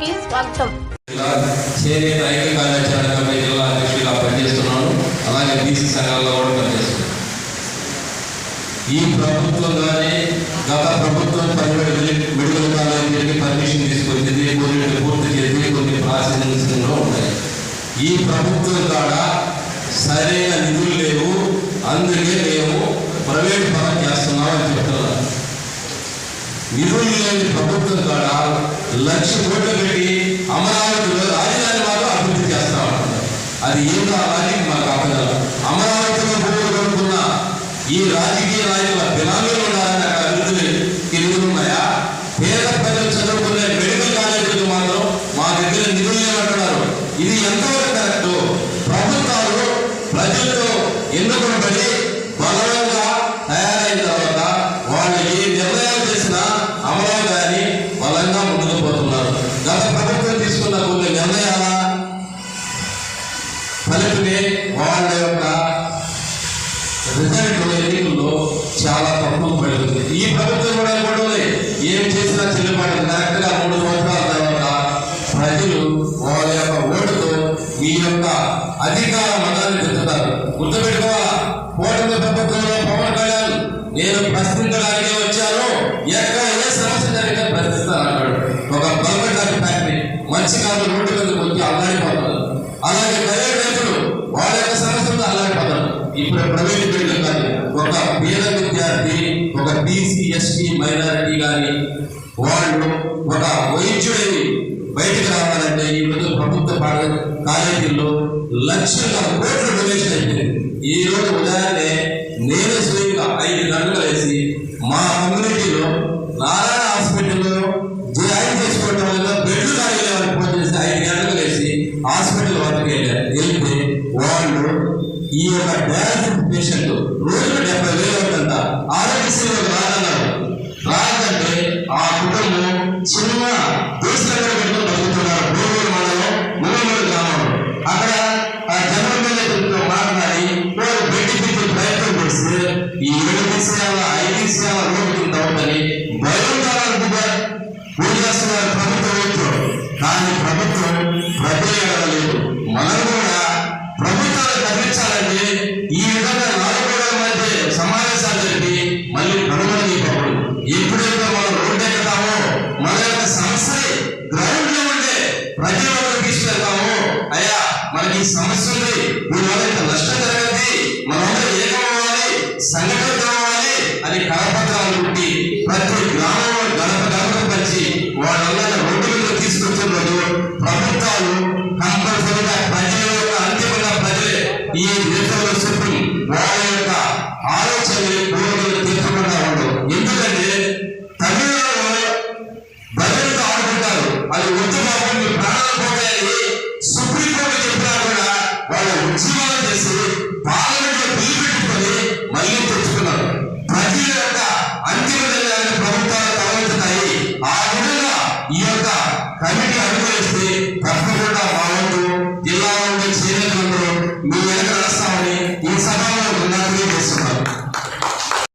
కి స్వాగతం. చేనేత ఐక్య కార్యాచరణ కమిటీ జిల్లా అధ్యక్షుడిగా పనిచేస్తున్నాను. అలాగే బీసీ సంఘాల్లో కూడా పనిచేస్తున్నాను. ఈ ప్రభుత్వం కానీ గత ప్రభుత్వం పదిహేడు మెడికల్ కాలేజీకి పర్మిషన్ తీసుకొచ్చింది. కొన్ని పూర్తి చేసి కొన్ని ప్రాసెసింగ్లో ఉన్నాయి. ఈ ప్రభుత్వం కాడ సరైన నిధులు లేవు. అందుకే మేము ప్రైవేట్ పరం చేస్తున్నామని అని నిధులు లేని ప్రభుత్వం ద్వారా లక్ష కోట్లు పెట్టి అమరావతిలో రాజధాని మాత్రం అభివృద్ధి చేస్తా ఉంటారు అది ఏం కావాలి మాకు అర్థం అమరావతిలో భూములు కొనుక్కున్న ఈ రాజకీయ నాయకుల బినామీలు ఉన్నారని అక్కడ అభివృద్ధి నిధులు పేద ప్రజలు చదువుకునే మెడికల్ కాలేజీలకు మాత్రం మా దగ్గర నిధులు లేవంటున్నారు. ఇది ఎంతవరకు కరెక్ట్? ప్రభుత్వాలు ప్రజలతో ఎన్నుకోబడి బలంగా తయారు తర్వాత వాళ్ళు ఏ నిర్ణయాలు చేసినా అమలు కానీ బలంగా ముందుకు పోతున్నారు గత ప్రభుత్వం తీసుకున్న కొన్ని నిర్ణయాల ఫలితమే వాళ్ళ యొక్క రిజల్ట్ ఎన్నికల్లో చాలా తప్పులు పడుతుంది ఈ ప్రభుత్వం కూడా కూడా ఏం చేసినా చెల్లుబాటు కరెక్ట్ మూడు సంవత్సరాల తర్వాత ప్రజలు వాళ్ళ యొక్క ఓటుతో మీ యొక్క అధికార మతాన్ని పెంచుతారు గుర్తుపెట్టుకోవాలి కూటమి ప్రభుత్వంలో పవన్ కళ్యాణ్ నేను ప్రశ్న ఫ్యాక్టరీ మంచి కాదు రోడ్డు మీదకి వచ్చి అల్లాడిపోతారు అలాగే ప్రైవేట్ రైతులు వాళ్ళ యొక్క సమస్యలతో అల్లాడిపోతారు ఇప్పుడు ప్రైవేట్ బిల్డింగ్ కానీ ఒక పేద విద్యార్థి ఒక బీసీ ఎస్టీ మైనారిటీ కానీ వాళ్ళు ఒక వైద్యుడిని బయటకు రావాలంటే ఈ రోజు ప్రభుత్వ పాఠ కాలేజీల్లో లక్షల కోట్ల డొనేషన్ అయిపోయింది. ఈ రోజు ఉదయాన్నే నేను స్వయంగా ఐదు గంటలు వేసి మా కమ్యూనిటీలో నారాయణ హాస్పిటల్ వరకు వెళ్ళారు వెళ్తే వాళ్ళు ఈ యొక్క డయాలసిస్ పేషెంట్ రోజు డెబ్బై వేలు అవుతుందంట. సేవలు రాదన్నారు. రాదంటే ఆ కుటుంబం చిన్న దేశంలో పెట్టుకుని బతుకుతున్నారు. భూగోళ మండలం ముమ్మడి గ్రామంలో అక్కడ ఆ జనరల్ మేనేజర్తో మాట్లాడి వాళ్ళు బయట పెట్టే ప్రయత్నం చేస్తే ఈ ఏడు సేవ ఐదు సేవ రోడ్డు కింద ఉందని భయంకరంగా పూజ ప్రభుత్వం. సంఘటన కావాలి అని కరపత్రాలు పుట్టి ప్రతి గ్రామంలో గడప గడప పంచి వాళ్ళందరినీ రోడ్డు మీద ప్రభుత్వాలు కంపల్సరిగా ప్రజల యొక్క అంతిమంగా ప్రజలే ఈ దేశంలో చెప్పి వాళ్ళ యొక్క ఆలోచనలు కోరికలు తీర్చకుండా ఉండవు ఎందుకంటే తమిళనాడులో ప్రజలతో ఆడుకుంటారు. అది వచ్చి ప్రాణాలు పోతాయని సుప్రీంకోర్టు చెప్పినా కూడా వాళ్ళ ఉద్యమాలు కమిటీ